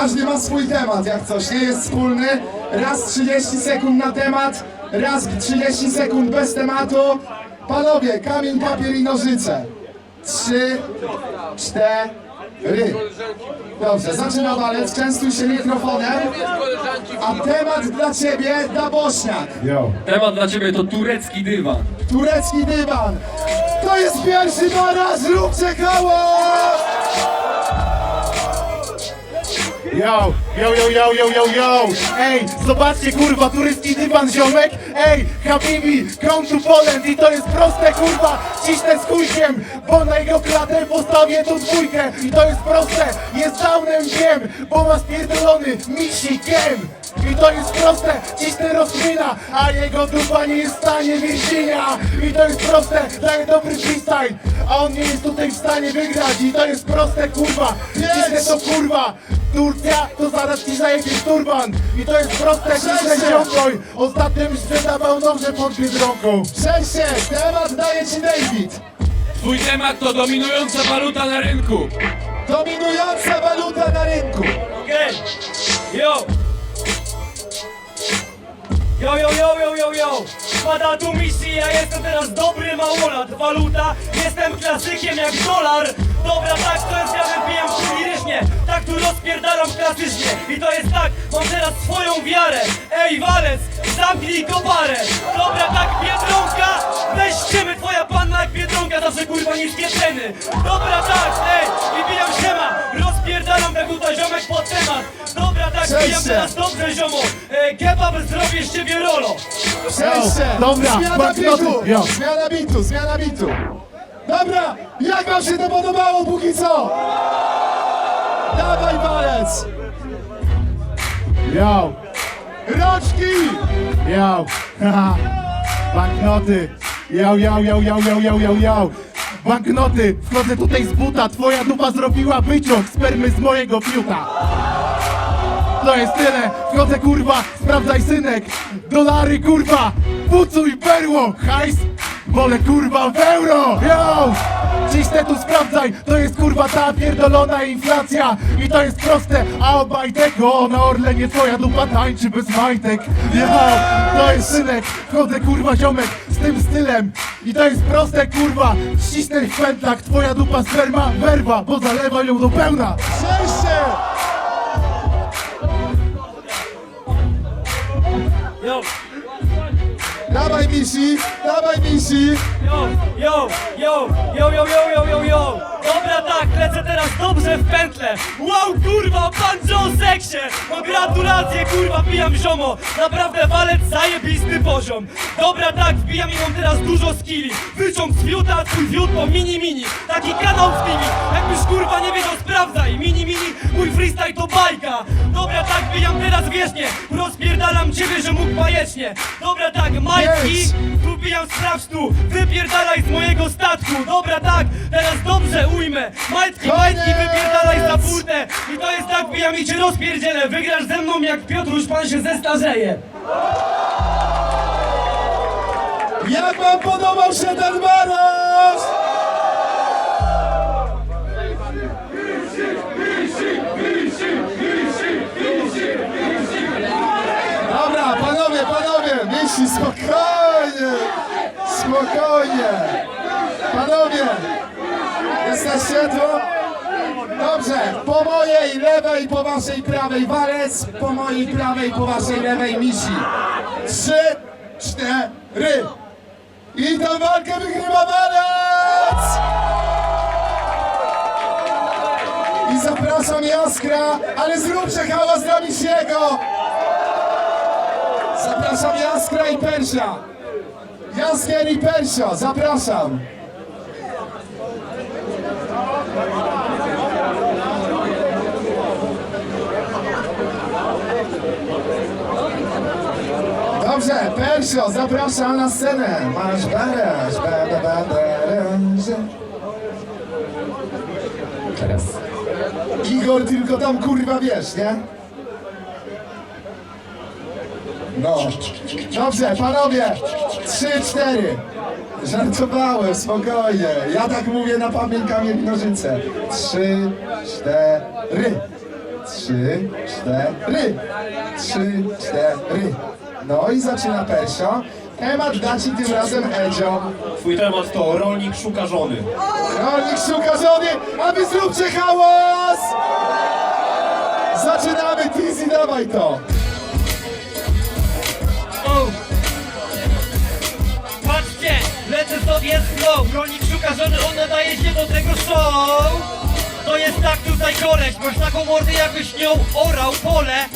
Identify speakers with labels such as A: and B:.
A: Każdy ma swój temat, jak coś nie jest wspólny. Raz 30 sekund na temat, raz 30 sekund bez tematu. Panowie, kamień, papier i nożyce. Trzy, cztery. Dobrze, zaczyna walec, częstuj się mikrofonem. A temat dla ciebie, Dabośniak.
B: Yo.
C: Temat dla ciebie to turecki dywan.
A: Turecki dywan. To jest pierwszy baraż, róbcie hałas!
B: Yo, yo, yo, yo, yo, yo, yo! Ej, zobaczcie kurwa, turecki dywan ziomek! Ej, Habibi, come to Poland i to jest proste kurwa! Cisnę z kujkiem, bo na jego klatę postawię tu dwójkę i to jest proste! Jest downem wiem, bo ma spierdolony misikiem! I to jest proste, cisnę rozkmina, a jego dupa nie jest w stanie więzienia I to jest proste, daje dobry freestyle, a on nie jest tutaj w stanie wygrać I to jest proste kurwa, cisnę to kurwa Turcja to zaraz ci zajebie turban I to jest proste,
A: Przestań.
B: ciągoj Ostatnio mi sprzedawał noże pod Biedronką
A: Przejście, temat daje ci David.
C: Twój temat to dominująca waluta na rynku.
A: Dominująca waluta na rynku.
D: Okej, yo! Yo, yo, yo, yo, yo, yo! Spada tu misji, ja jestem teraz dobry małolat Waluta, jestem klasykiem jak dolar Dobra, tak, to jest ja wypijam tu lirycznie Tak tu rozpierdalam klasycznie. I to jest tak, mam teraz swoją wiarę. Ej, walec, zamknij koparę. Dobra, tak, Biedronka Weź ściemy, twoja panna jak Biedronka Zawsze kurwa niskie ceny. Dobra, tak, ej, i bijam siema. Rozpierdalam tak tutaj ziomek pod temat. Dobra, tak, bijam
A: Przejście.
D: teraz dobrze ziomo. E, Kebab zrobię z ciebie rolo.
A: Przejście.
B: Dobra,
A: zmiana
B: banknoty,
A: bitu.
B: jo.
A: Zmiana bitu, zmiana bitu. Dobra, jak wam się to podobało póki co? Dawaj walec.
B: Yo,
A: Roczki.
B: yo, haha. Banknoty. Yo, yo, yo, yo, yo, yo, yo, yo Banknoty, wchodzę tutaj z buta Twoja dupa zrobiła wyciąg spermy z mojego fiuta. To jest tyle, wchodzę kurwa, sprawdzaj synek. Dolary kurwa, pucuj perło Hajs, wolę kurwa w euro! Yo, cisnę tu sprawdzaj To jest kurwa ta pierdolona inflacja. I to jest proste, a obaj tego Na Orlenie twoja dupa tańczy bez majtek. Yo, to jest synek, wchodzę kurwa ziomek Z tym stylem. I to jest proste kurwa Ścisnę w pętlach, twoja dupa sperma Werwa, bo zalewa ją do pełna.
A: Przejście. Dawaj misi, dawaj misi.
D: yo, yo, yo, yo, yo, yo, yo, yo, yo. Dobra tak, lecę teraz dobrze w pętle. Wow kurwa, pan Joe seksie. No gratulacje kurwa, pijam ziomo. Naprawdę walec zajebisty poziom. Dobra tak, wbijam i mam teraz dużo skilli. Wyciąg z fiuta, twój fiut po mini mini. Taki kanał z nimi. Jakbyś kurwa nie wiedział, sprawdzaj. Mini mini, mój freestyle to bajka. Dobra tak, wbijam teraz wierzchnie ciebie, że mógł bajecznie. Dobra tak, majtki
A: Jest.
D: tu bijam sprawdź tu, wypierdalaj z mojego statku. Dobra tak, teraz dobrze ujmę. Majtki, majtki,
A: Koniec.
D: wypierdalaj za furtę I to jest tak, bijam i cię rozpierdzielę. Wygrasz ze mną jak Piotruś, pan się zestarzeje.
A: Jak wam podobał się ten baraż? Misi, spokojnie, spokojnie. Panowie, jesteście tu? Dobrze, po mojej lewej, po waszej prawej walec, po mojej prawej, po waszej lewej misi. Trzy, cztery. I tę walkę wygrywa walec! I zapraszam Jaskra, ale zróbcie hałas dla Misiego! Zapraszam Jaskra i Persia. Jaskier i Persio, zapraszam. Dobrze, Persio, zapraszam na scenę. Masz baraż, bada, baraż. Teraz. Igor, tylko tam kurwa wiesz, nie? No. Dobrze, panowie. Trzy, cztery. Żartowałem, spokojnie. Ja tak mówię na pamięć kamień nożyce. Trzy, cztery. trzy, cztery. Trzy, cztery. No i zaczyna Persio. Temat da ci tym razem Edzio.
E: Twój temat to rolnik szuka żony.
A: Rolnik szuka żony, a wy zróbcie hałas! Zaczynamy, Tizi, dawaj to!
D: Z flow Rolnik szuka żony, on nadaje się do tego show To jest tak tutaj koleś, masz taką mordę jakbyś nią orał pole